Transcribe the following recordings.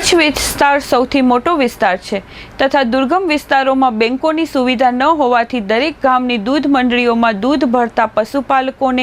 કચ્છ વિસ્તાર સૌથી મોટો વિસ્તાર છે તથા દુર્ગમ વિસ્તારોમાં બેંકોની સુવિધા ન હોવાથી દરેક ગામની દૂધ મંડળીઓમાં દૂધ ભરતા પશુપાલકોને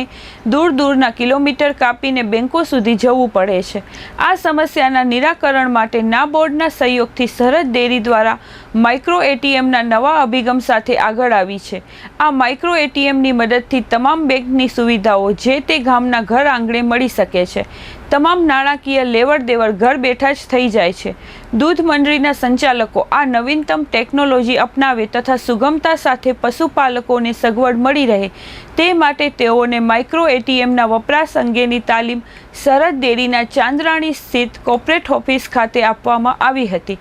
દૂર દૂરના કિલોમીટર કાપીને બેંકો સુધી જવું પડે છે. આ સમસ્યાના નિરાકરણ માટે નાબોર્ડના સહયોગથી સરહદ ડેરી દ્વારા માઇક્રો એટીએમના નવા અભિગમ સાથે આગળ આવી છે. આ માઇક્રો એટીએમની મદદથી તમામ બેંકની સુવિધાઓ જે તે ગામના ઘર આંગણે મળી શકે છે. તમામ નાણાકીય લેવડ દેવડ ઘર બેઠા જ થઈ જાય છે. દૂધ મંડળીના સંચાલકો આ નવીનતમ ટેકનોલોજી અપનાવે તથા સુગમતા સાથે પશુપાલકોને સગવડ મળી રહે તે માટે તેઓને માઇક્રો એટીએમના વપરાશ અંગેની તાલીમ સરહદ ડેરીના ચાંદરાણી સ્થિત કોર્પોરેટ ઓફિસ ખાતે આપવામાં આવી હતી,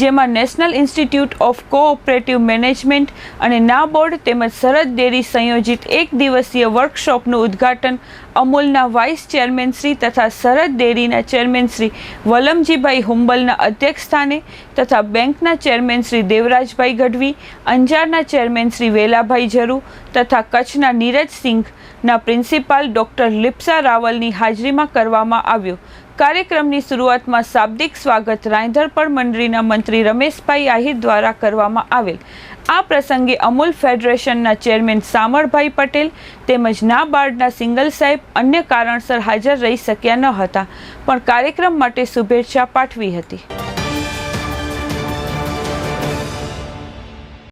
જેમાં national institute of cooperative management અને નાબોર્ડ તેમજ સરહદ ડેરી સંયોજિત એક દિવસીય વર્કશોપનું ઉદ્ઘાટન અમૂલના વાઇસ ચેરમેન શ્રી તથા સરહદ ડેરીના ચેરમેન શ્રી વલમજીભાઈ હુંબલના અધ્યક્ષસ્થાને તથા બેંકના ચેરમેન શ્રી દેવરાજભાઈ ગઢવી, અંજારના ચેરમેન શ્રી વેલાભાઈ જરુ તથા કચ્છના નીરજ સિંઘના પ્રિન્સિપાલ ડોક્ટર લિપ્સા રાવલની હાજરીમાં કરવામાં આવ્યું. કાર્યક્રમની શરૂઆતમાં શાબ્દિક સ્વાગત રાયધરપણ મંડળીના મંત્રી રમેશભાઈ આહિર દ્વારા કરવામાં આવેલ. આ પ્રસંગે અમૂલ ફેડરેશનના ચેરમેન સામળભાઈ પટેલ તેમજ નાબાર્ડના સિંગલ સાહેબ અન્ય કારણસર હાજર રહી શક્યા ન હતા, પણ કાર્યક્રમ માટે શુભેચ્છા પાઠવી હતી.